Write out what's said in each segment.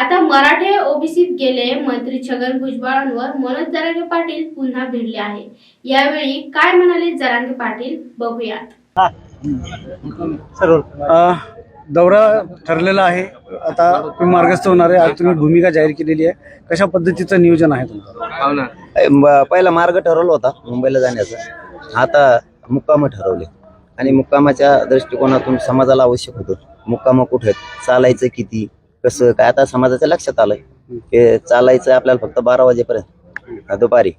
आता मराठे ओबीसीत गेले मंत्री छगन भुजबळांवर मनोज जरांगे पाटील पुन्हा भिडले आहे. यावेळी काय म्हणाले जरांगे पाटील? बघूयात. दौरा ठरलेला आहे. आता तुम्ही मार्गस्थ होणार आहे. आज तुम्ही भूमिका जाहीर केलेली आहे. कशा पद्धतीचं नियोजन आहे तुमचं? म- पहिला मार्ग ठरवला होता मुंबईला जाण्याचा. आता मुक्काम ठरवले. आणि मुक्कामाच्या दृष्टिकोनातून समाजाला आवश्यक होतं. मुक्काम कुठे आहेत, चालायचं किती? कसं काय आता समाजाच्या लक्षात आलंय हे चालायचं आपल्याला फक्त बारा वाजेपर्यंत दुपारी.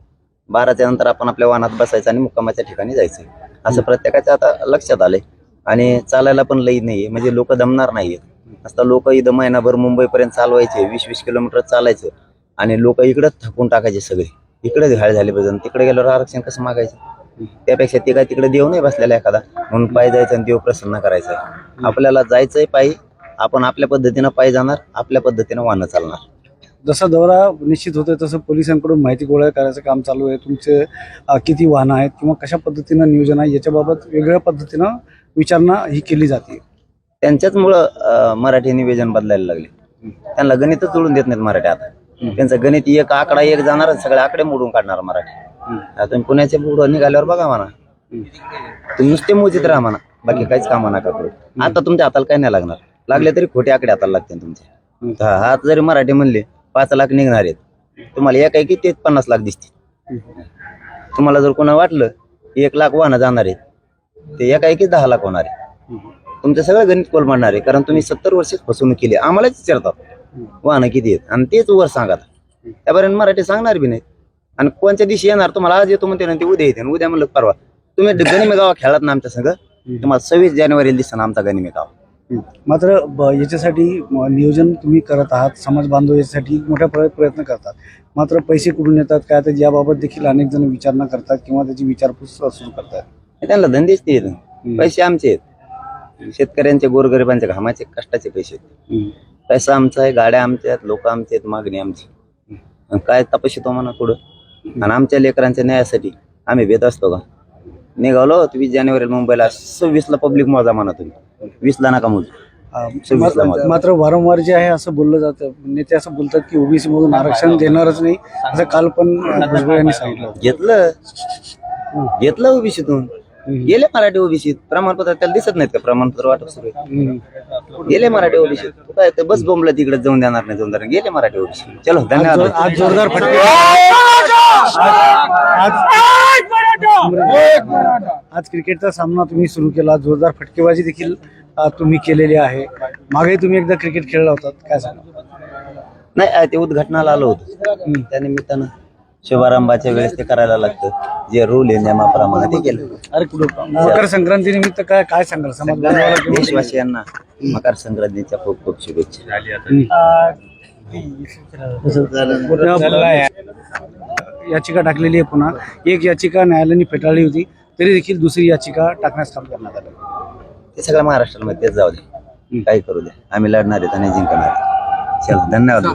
बाराच्या नंतर आपण आपल्या वाहनात बसायचं आणि मुक्कामाच्या ठिकाणी जायचं. असं प्रत्येकाच्या आता लक्षात आलंय. आणि चालायला पण लई नाहीये म्हणजे लोक दमणार नाहीयेत आता लोक इथं महिनाभर मुंबईपर्यंत चालवायचे वीस वीस किलोमीटर चालायचं आणि लोक इकडंच थकून टाकायचे सगळे. इकडेच घाळ झाले पाहिजे तिकडे गेल्यावर आरक्षण कसं मागायचं? त्यापेक्षा ते काय तिकडे देव नाही बसलेला एखादा. म्हणून पायी जायचं आणि देव प्रसन्न करायचं. आपल्याला जायचंय पायी आपण आपल्या पद्धतीनं पायी जाणार आपल्या पद्धतीनं वाहनं चालणार. जसा दौरा निश्चित होतोय तसं पोलिसांकडून माहिती गोळा करायचं काम चालू आहे. तुमचे अ, किती वाहनं आहेत किंवा कशा पद्धतीनं नियोजन आहे याच्याबाबत वेगळ्या पद्धतीनं विचारणा ही केली जाते. त्यांच्याचमुळं अं, मराठी निवेदन बदलायला लागले. त्यांना गणितच जुळून देत नाहीत मराठी आता. त्यांचं गणित एक आकडा एक जाणार सगळे आकडे मोडून काढणार मराठी. आता तुम्ही पुण्याच्या पुढं निघाल्यावर बघा म्हणा. तुम्ही नुसते मोजित राहा म्हणा. बाकी काहीच कामा नका करू. आता तुमच्या हाताला काय नाही लागणार. लागले तरी खोटे आकडे हाताला लागतील तुमचे दहा हात जरी मराठी म्हणले पाच लाख निघणार आहेत. तुम्हाला एक आहे की ते पन्नास लाख दिसतील. तुम्हाला जर कोणा वाटलं एक लाख वाहनं जाणार आहेत ते एक आहे की दहा लाख होणार आहे तुमचं सगळं गणित कोलमडणार आहे कारण तुम्ही सत्तर वर्ष फसवणूक केली आम्हालाच विचारतात वाहनं किती आहेत? आणि तेच वर सांगा त्यापर्यंत मराठी सांगणार बी नाही आणि कोणत्या दिवशी येणार तुम्हाला आज येतो म्हणते ना ते उद्या येते. आणि उद्या म्हणलं परवा. तुम्ही गणिमे गावा खेळात ना आमच्या संघ तुम्हाला सव्वीस जानेवारीला दिसतं आमचा गनिमे गाव मात्र ब- याच्यासाठी नियोजन तुम्ही करत आहात समाज बांधव याच्यासाठी मोठ्या प्र- प्रयत्न करतात. मात्र पैसे कुठून येतात काय तर याबाबत देखील अनेक जण विचारणा करतात किंवा त्याची विचारपूस सुरू करतात. त्यांना धंदेच ते. पैसे आमचे आहेत. शेतकऱ्यांचे गोरगरिबांचे घामाचे कष्टाचे पैसे आहेत. पैसा आमचा आहे गाड्या आमच्या आहेत लोक आमचे आहेत मागणी आमची. काय तपाशितो म्हणा पुढं. आणि आमच्या लेकरांच्या न्यायासाठी आम्ही भेट असतो का? निघालो वीस जानेवारीला मुंबईला सव्वीसला पब्लिक मोजा म्हणा तुम्ही. वीसला नका मोजू? सव्वीसला मात्र- मत. मात्र वारंवार जे आहे असं बोललं जातं. नेते असं बोलतात की ओबीसी मधून आरक्षण देणारच नाही. असं काल पण भुजबळ यांनी सांगितलं होतं. घेतलं? घेतलं ओबीसीतून? गेले मराठी ओबीसीत? प्रमाणपत्र त्याला दिसत नाहीत का? प्रमाणपत्र वाटप सुरू आहे. हम्म. गेले मराठी ओबीसीत? तू काय ते बस बोंबला तिकडे जाऊन देणार नाही जाऊन देणार गेले मराठी ओबीसी चलो धन्यवाद. आज जोरदार फटके. आज- आज क्रिकेटचा सामना तुम्ही सुरू केला. जोरदार फटकेबाजी देखील तुम्ही केलेली आहे. मागे तुम्ही एकदा क्रिकेट खेळला होतात काय सांगा? नाही ते उद्घाटनाला आलो होतो. त्या निमित्तानं शुभारंभाच्या वेळेस ते करायला लागतं. जे रूल आहे नियमाप्रमाणे ते केलं. अरे कुठं? मकर संक्रांती निमित्त काय काय सांगाल? समाज बांधवाला देशवासियांना मकर संक्रांतीच्या खूप खूप शुभेच्छा. याचिका टाकलेली आहे पुन्हा. एक याचिका न्यायालयाने फेटाळली होती तरी देखील दुसरी याचिका टाकण्यास काम करण्यात आलं. ते सगळं महाराष्ट्रामध्ये तेच जाऊ दे. काही करू दे. आम्ही लढणार आहेत आणि जिंकणार धन्यवाद.